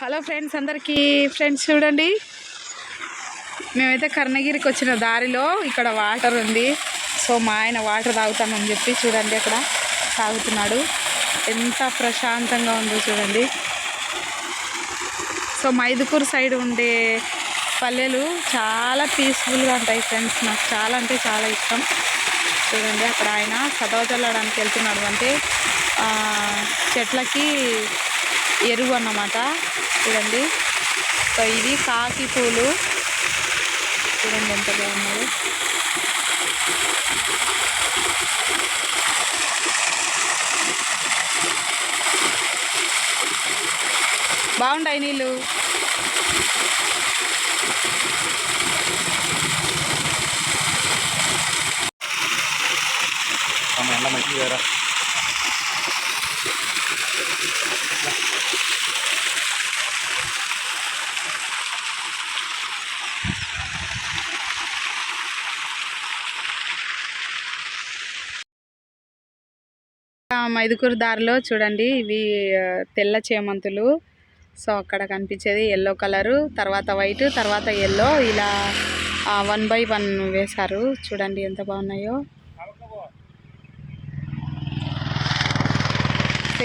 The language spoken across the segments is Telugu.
హలో ఫ్రెండ్స్ అందరికీ ఫ్రెండ్స్ చూడండి. మేమైతే కర్ణగిరికి వచ్చిన దారిలో ఇక్కడ వాటర్ ఉంది. సో మా ఆయన వాటర్ తాగుతామని చెప్పి చూడండి అక్కడ తాగుతున్నాడు. ఎంత ప్రశాంతంగా ఉందో చూడండి. సో మైదుకూరు సైడ్ ఉండే పల్లెలు చాలా పీస్ఫుల్గా ఉంటాయి ఫ్రెండ్స్. నాకు చాలా అంటే చాలా ఇష్టం. చూడండి అక్కడ ఆయన చదవచల్లడానికి వెళ్తున్నాడు అంటే చెట్లకి ఎరువు అన్నమాట. చూడండి. సో ఇది కాకి పూలు. చూడండి ఎంత బాగున్నాయి. బాగుంటాయి నీళ్ళు. Come on, let. మైదుకూరు దారిలో చూడండి ఇవి తెల్ల చేమంతులు. సో అక్కడ కనిపించేది ఎల్లో కలరు తర్వాత వైట్ తర్వాత ఎల్లో ఇలా వన్ బై వన్ వేశారు. చూడండి ఎంత బాగున్నాయో.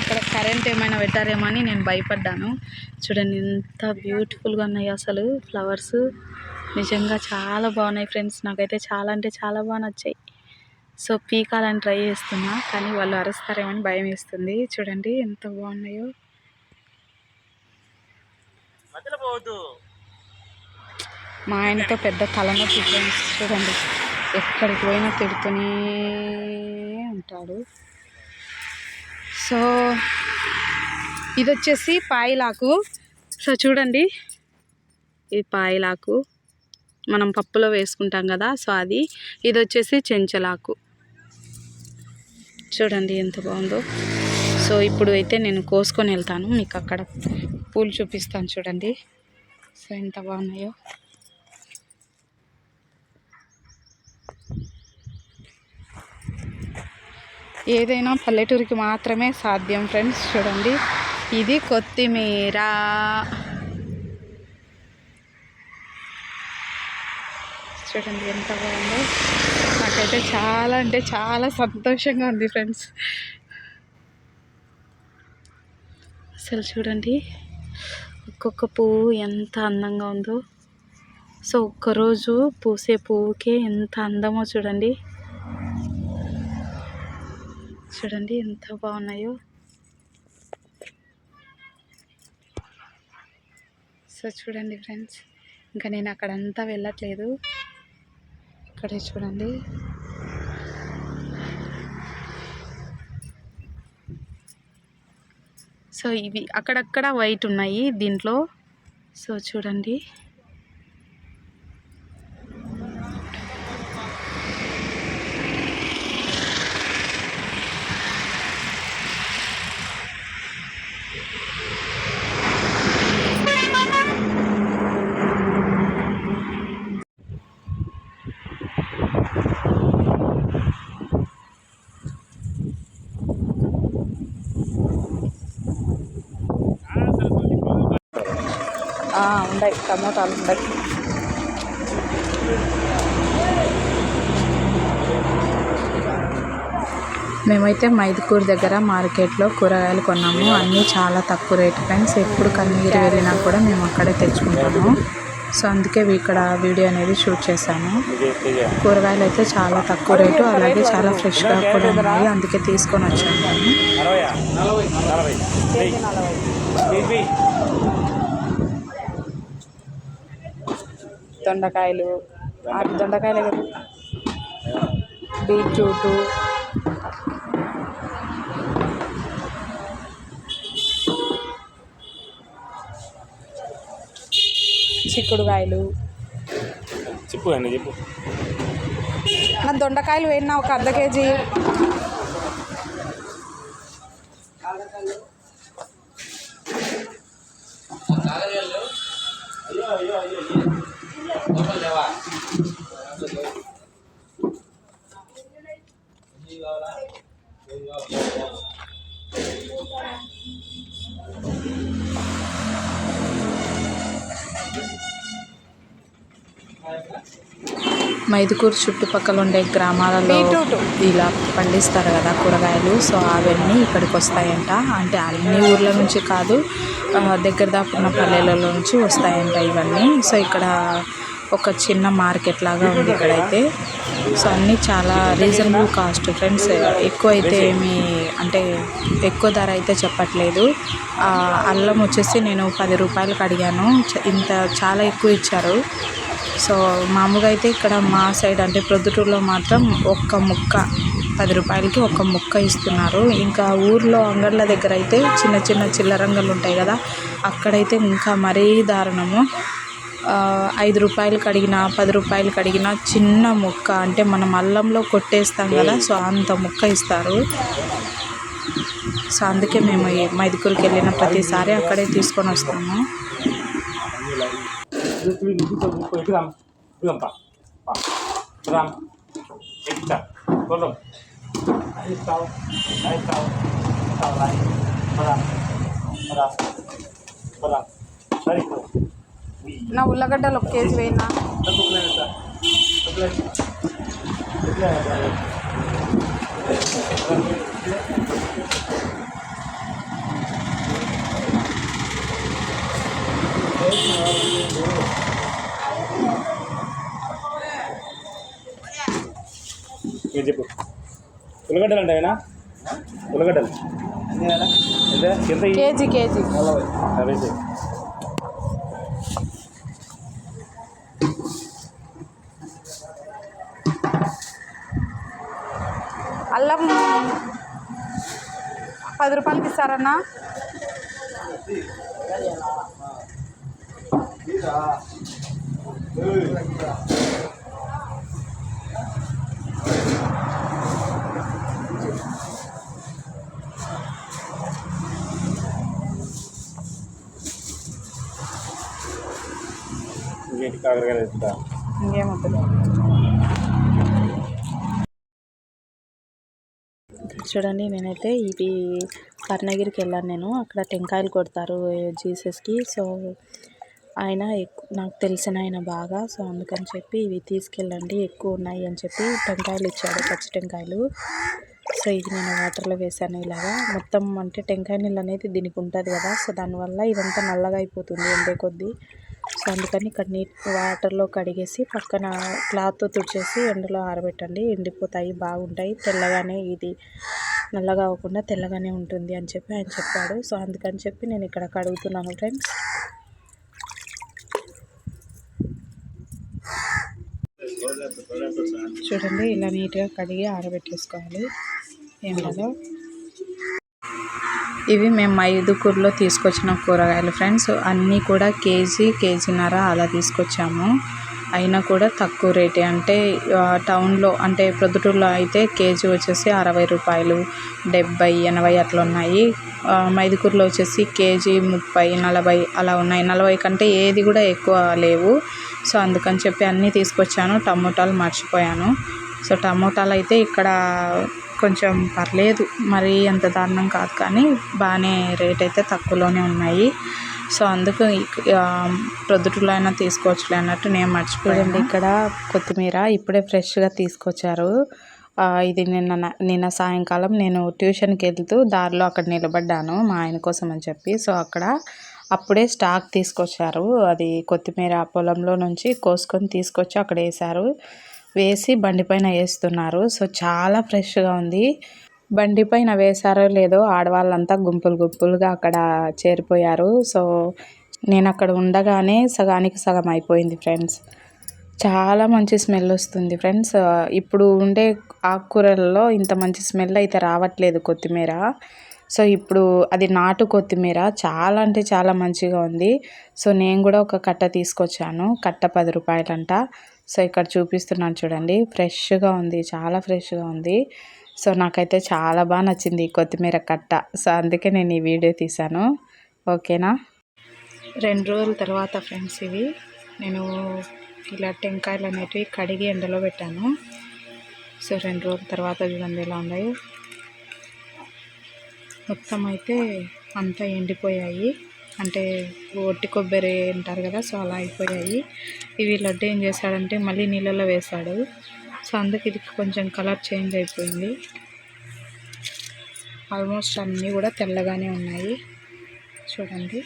ఇక్కడ కరెంట్ ఏమైనా పెట్టారేమో అని నేను భయపడ్డాను. చూడండి ఎంత బ్యూటిఫుల్గా ఉన్నాయి అసలు ఫ్లవర్స్ నిజంగా చాలా బాగున్నాయి ఫ్రెండ్స్ నాకైతే చాలా అంటే చాలా బాగా నచ్చాయి. సో పీకాలని ట్రై చేస్తున్నా కానీ వాళ్ళు అరుస్తారేమో అని భయం వేస్తుంది. చూడండి ఎంత బాగున్నాయో. మా ఆయనతో పెద్ద తలనొప్పి ఫ్రెండ్స్ చూడండి. ఎక్కడికి పోయినా తిడుతూనే ఉంటాడు. సో ఇది వచ్చేసి పాయిలాకు. సో చూడండి ఇది పాయిలాకు. మనం పప్పులో వేసుకుంటాం కదా సో అది. ఇది వచ్చేసి చెంచలాకు. చూడండి ఎంత బాగుందో. సో ఇప్పుడు అయితే నేను కోసుకొని వెళ్తాను. మీకు అక్కడ పూలు చూపిస్తాను చూడండి. సో ఎంత బాగున్నాయో. ఏదైనా పల్లెటూరికి మాత్రమే సాధ్యం ఫ్రెండ్స్. చూడండి. ఇది కొత్తిమీర. చూడండి ఎంత బాగుందో. నాకైతే చాలా అంటే చాలా సంతోషంగా ఉంది ఫ్రెండ్స్. అసలు చూడండి ఒక్కొక్క పువ్వు ఎంత అందంగా ఉందో. సో ఒక్కరోజు పూసే పువ్వుకే ఎంత అందమో చూడండి. చూడండి ఎంత బాగున్నాయో. సో చూడండి ఫ్రెండ్స్ ఇంకా నేను అక్కడంతా వెళ్ళట్లేదు. ఇక్కడే చూడండి. సో ఇవి అక్కడక్కడ వైట్ ఉన్నాయి దీంట్లో. సో చూడండి. ఉన్నాయి టమోటాలు ఉన్నాయి మేమైతే మైదుకూరు దగ్గర మార్కెట్లో కూరగాయలు కొన్నాము. అన్నీ చాలా తక్కువ రేట్ ఫ్రెండ్స్. ఎప్పుడు కన్నీరు వెళ్ళినా కూడా మేము అక్కడే తెచ్చుకుంటాము. సో అందుకే ఇక్కడ వీడియో అనేది షూట్ చేశాను. కూరగాయలు అయితే చాలా తక్కువ రేటు అలాగే చాలా ఫ్రెష్గా కూడా ఉన్నాయి. అందుకే తీసుకొని వచ్చాను నేను నలభై నలభై నలభై నలభై దొండకాయలు అవి దొండకాయలే కదా. బీట్రూటు. చిక్కుడుకాయలు. చెప్పు చెప్పు. నా దొండకాయలు వేడినా ఒక అర్ధ కేజీ. మైదుకూరు చుట్టుపక్కల ఉండే గ్రామాలలో ఇలా పండిస్తారు కదా కూరగాయలు. సో అవన్నీ ఇక్కడికి వస్తాయంట. అంటే అన్ని ఊర్ల నుంచి కాదు దగ్గర దాపున్న పల్లెలలో నుంచి వస్తాయంట ఇవన్నీ. సో ఇక్కడ ఒక చిన్న మార్కెట్ లాగా ఉంది ఇక్కడైతే. సో అన్నీ చాలా రీజనబుల్ కాస్ట్ ఫ్రెండ్స్. ఎక్కువ అయితే ఏమి అంటే ఎక్కువ ధర అయితే చెప్పట్లేదు. అల్లం వచ్చేసి నేను పది రూపాయలకు అడిగాను. ఇంత చాలా ఎక్కువ ఇచ్చారు. సో మామూలుగా అయితే ఇక్కడ మా సైడ్ అంటే ప్రొద్దుటూరులో మాత్రం ఒక్క ముక్క పది రూపాయలకి ఒక్క ముక్క ఇస్తున్నారు. ఇంకా ఊర్లో అంగళ్ళ దగ్గర అయితే చిన్న చిన్న చిల్లరంగలు ఉంటాయి కదా అక్కడైతే ఇంకా మరీ దారుణము. ఐదు రూపాయలకి అడిగిన పది రూపాయలకి అడిగిన చిన్న ముక్క అంటే మనం అల్లంలో కొట్టేస్తాం కదా సో అంత ముక్క ఇస్తారు. సో అందుకే మేము మైదుకూరుకి వెళ్ళిన ప్రతిసారి అక్కడే తీసుకొని వస్తాము. itu itu itu itu itu ram itu ram pak pak ram itu cak tolong ayo tahu ayo tahu tahu lain ram ram ram dari itu wih నా ఉల్లగడ్డలు ఒక కేజీ వేయినా satu bulan చెప్పు ఉల్లగడ్డలు అంటావేనా ఉల్లగడ్డలు ఎంత ఎంత ఇయ్యి? కేజీ కేజీ యాభై చేయి. అల్లం పది రూపాయలకి ఇస్తారన్నా ఇంకేంటి కాకరకాయలు ఇంకేమవుతుంది చూడండి నేనైతే ఇవి కర్ణగిరికి వెళ్ళాను నేను. అక్కడ టెంకాయలు కొడతారు జీసస్కి. సో ఆయన నాకు తెలిసిన ఆయన బాగా సో అందుకని చెప్పి ఇవి తీసుకెళ్ళండి ఎక్కువ ఉన్నాయి అని చెప్పి టెంకాయలు ఇచ్చాడు పచ్చి టెంకాయలు. సో ఇది నేను వాటర్లో వేసాను ఇలాగా. మొత్తం అంటే టెంకాయ నీళ్ళు అనేది దీనికి ఉంటుంది కదా సో దానివల్ల ఇదంతా నల్లగా అయిపోతుంది ఎండే కొద్దీ. సో అందుకని ఇక్కడ నీట్ వాటర్లో కడిగేసి పక్కన క్లాత్తో తుడిచేసి ఎండలో ఆరబెట్టండి. ఎండిపోతాయి బాగుంటాయి తెల్లగానే ఇది నల్లగా అవ్వకుండా తెల్లగానే ఉంటుంది అని చెప్పి ఆయన చెప్పాడు. సో అందుకని చెప్పి నేను ఇక్కడ కడుగుతున్నాను ఫ్రెండ్స్. చూడండి ఇలా నీట్గా కడిగి ఆరబెట్టేసుకోవాలి ఎండలో. ఇవి మేము మైదుకూరులో తీసుకొచ్చిన కూరగాయలు ఫ్రెండ్స్. అన్నీ కూడా కేజీ కేజీన్నర అలా తీసుకొచ్చాము. అయినా కూడా తక్కువ రేటే. అంటే టౌన్లో అంటే ప్రొద్దుటూరులో అయితే కేజీ వచ్చేసి అరవై రూపాయలు డెబ్బై ఎనభై అట్లా ఉన్నాయి. మైదుకూరులో వచ్చేసి కేజీ ముప్పై నలభై అలా ఉన్నాయి. నలభై కంటే ఏది కూడా ఎక్కువ లేవు. సో అందుకని చెప్పి అన్నీ తీసుకొచ్చాను. టమోటాలు మర్చిపోయాను. సో టమోటాలు అయితే ఇక్కడ కొంచెం పర్లేదు. మరి అంత దారుణం కాదు కానీ బాగానే రేట్ అయితే తక్కువలోనే ఉన్నాయి. సో అందుకు ఇక్- ప్రొద్దుటూరులో అయినా తీసుకోవచ్చులే అన్నట్టు నేను మర్చిపోయాను. ఇక్కడ కొత్తిమీర ఇప్పుడే ఫ్రెష్గా తీసుకొచ్చారు. ఇది నిన్న నిన్న సాయంకాలం నేను ట్యూషన్కి వెళ్తూ దారిలో అక్కడ నిలబడ్డాను మా ఆయన కోసం అని చెప్పి. సో అక్కడ అప్పుడే స్టాక్ తీసుకొచ్చారు. అది కొత్తిమీర పొలంలో నుంచి కోసుకొని తీసుకొచ్చి అక్కడ వేశారు. వేసి బండి పైన వేస్తున్నారు. సో చాలా ఫ్రెష్గా ఉంది. బండి పైన వేశారో లేదో ఆడవాళ్ళంతా గుంపులు గుంపులుగా అక్కడ చేరిపోయారు. సో నేను అక్కడ ఉండగానే సగానికి సగం అయిపోయింది ఫ్రెండ్స్. చాలా మంచి స్మెల్ వస్తుంది ఫ్రెండ్స్. ఇప్పుడు ఉండే ఆకుకూరలలో ఇంత మంచి స్మెల్ అయితే రావట్లేదు కొత్తిమీర. సో ఇప్పుడు అది నాటు కొత్తిమీర. చాలా అంటే చాలా మంచిగా ఉంది. సో నేను కూడా ఒక కట్ట తీసుకొచ్చాను. కట్ట పది రూపాయలంట. సో ఇక్కడ చూపిస్తున్నాను చూడండి. ఫ్రెష్గా ఉంది. చాలా ఫ్రెష్గా ఉంది. సో నాకైతే చాలా బాగా నచ్చింది ఈ కొత్తిమీర కట్ట. సో అందుకే నేను ఈ వీడియో తీశాను. ఓకేనా? రెండు రోజుల తర్వాత ఫ్రెండ్స్ ఇవి. నేను ఇలా టెంకాయలు అనేటివి కడిగి ఎండలో పెట్టాను. సో రెండు రోజుల తర్వాత చూడండి ఎలా ఉన్నాయి. మొత్తం అయితే అంతా ఎండిపోయాయి. అంటే ఒట్టి కొబ్బరి అంటారు కదా సో అలా అయిపోయాయి. ఇవి లడ్డు ఏం చేశాడంటే మళ్ళీ నీళ్ళలో వేశాడు. సో అందుకు ఇది కొంచెం కలర్ చేంజ్ అయిపోయింది. ఆల్మోస్ట్ అన్నీ కూడా తెల్లగానే ఉన్నాయి. చూడండి.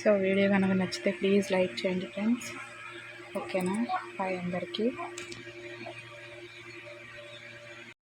సో వీడియో కనుక నచ్చితే ప్లీజ్ లైక్ చేయండి ఫ్రెండ్స్. ఓకేనా? బాయ్ అందరికీ.